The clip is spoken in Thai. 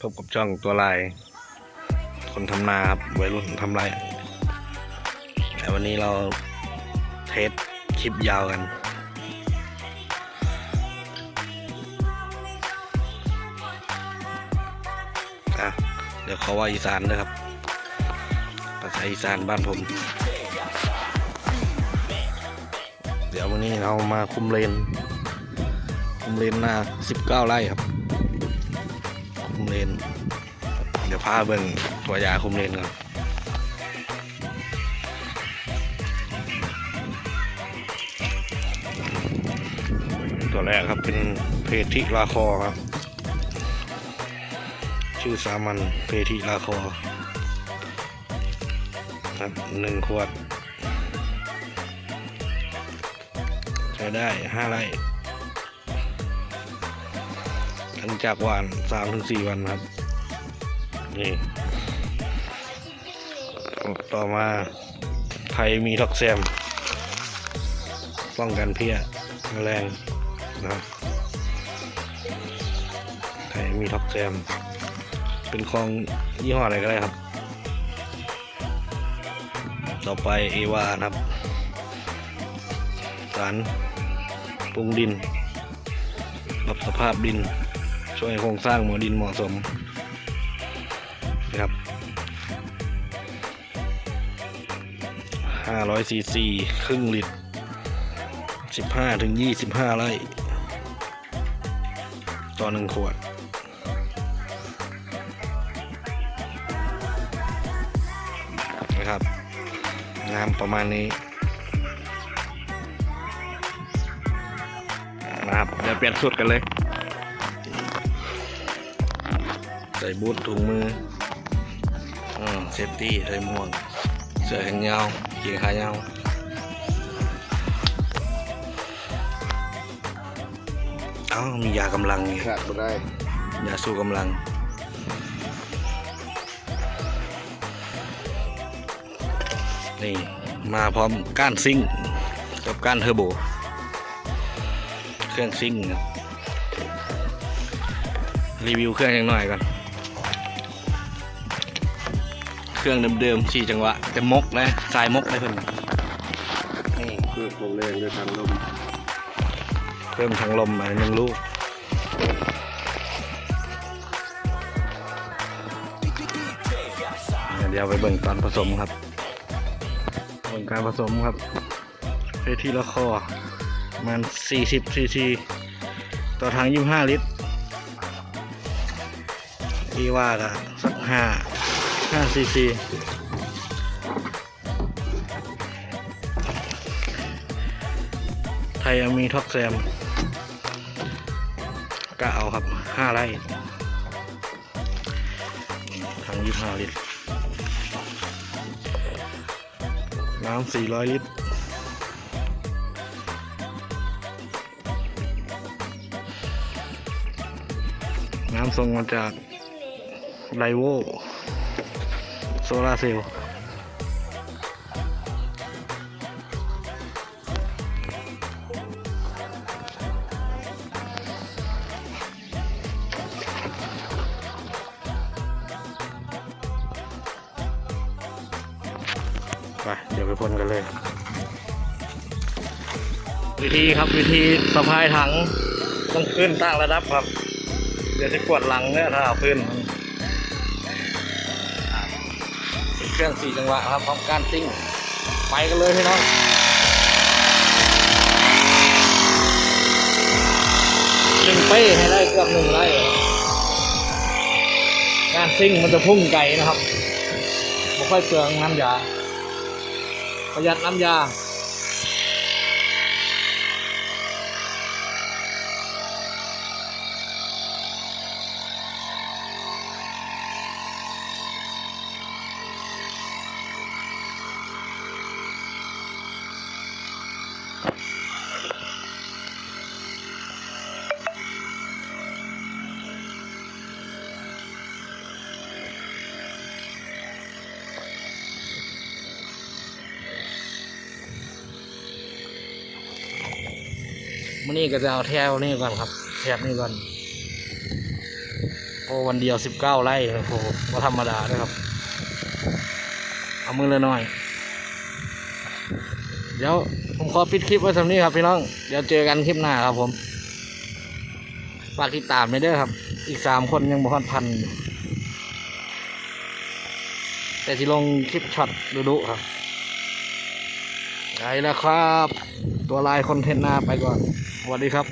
พบกับช่องตัวลาย คนทำนาครับวัยรุ่นทำไรแต่วันนี้เราเทสคลิปยาวกัน อะ เดี๋ยวเขาว่าอีสานนะครับ ภาษาอีสานบ้านผม เดี๋ยววันนี้เรามาคุมเลน คุมเลนหน้า 19 ไร่ครับ มเลน เดี๋ยวพาเบิ่งตัวยาคุมเลนก่อนตัวแรกครับเป็นเพทิลาคอครับ ชื่อสามัญเพทิลาคอครับหนึ่งขวด ใช้ได้ห้าไร่ ลังจากหวานสามถึงสี่วันครับ นี่ ต่อมาไทยมีท็อกแซมป้องกันเพี้ยแมลงนะครับไทยมีท็อกแซมเป็นของยี่ห้ออะไรก็ได้ครับ ต่อไปเอวานะครับ สารปรุงดินปรับสภาพดิน ช่วยโครงสร้างหมอดินเหมาะสมนะครับ500ซีซีครึ่งลิตร 15ถึง25 ไร่ ต่อหนึ่งขวดนะครับ น้ำประมาณนี้นะครับ เดี๋ยวเปลี่ยนสูตรกันเลย ใส่บูทถุงมืออืมเซฟตี้ใส่หมวกเสื้อแขนยาวเกียงขายาวเอ้ามียากำลังนี่ขาดบ่ได้ยาสู้กำลัง นี่ มาพร้อมก้านซิ่งกับก้านเทอร์โบ เครื่องซิ่งครับรีวิวเครื่องยังหน่อยก่อน ครื่อง เดิมๆสี่จังหวะจะมกนะสายมกได้เพิ่มนี่เพิ่มลงแรงด้วยทางลมเพิ่มทางลมมาหนึ่งลูกเดี๋ยวไปเบิ่งตอนผสมครับเบิ่งการผสมครับไปที่ละคอมัน40ซีซีต่อทาง 25 ลิตรที่ว่าละสักห้า 5cc ไทยมีท็อกแซมก็เอาครับ 5 ไร่ถัง25 ลิตร น้ำ400 ลิตรน้ำส่งมาจากไลโว โซลาเซลล์ไปเดี๋ยวไปพ่นกันเลย วิธีครับวิธีสะพายถังต้องขึ้นตั้งระดับครับ เดี๋ยวจะกวดหลังเนี่ยถ้าเอาขึ้น เครื่องสี่จังหวะครับพร้อมการซิ่ง ไปกันเลยพี่น้องหนึ่งเป้ให้ได้เกือบหนึ่งไร่การซิ่งมันจะพุ่งไกลนะครับไม่ค่อยเปลืองน้ำยา ประหยัดน้ำยา มื่อนี้ก็จะเอาแถวนี่ก่อนครับ แถบนี่ก่อนโอ้วันเดียวสิบเก้าไร่โอ้โหก็ธรรมดาด้วยครับ เอามือเละหน่อย เดี๋ยวผมขอปิดคลิปไว้สำนี้ครับพี่น้อง เดี๋ยวเจอกันคลิปหน้าครับผม ฝากติดตามไปด้วยครับ อีกสามคนยังบ่ฮอดพัน แต่ที่ลงคลิปช็อตดุๆครับไปแล้วครับ ตัวลายคอนเทนต์หน้าไปก่อน วัสดีครับ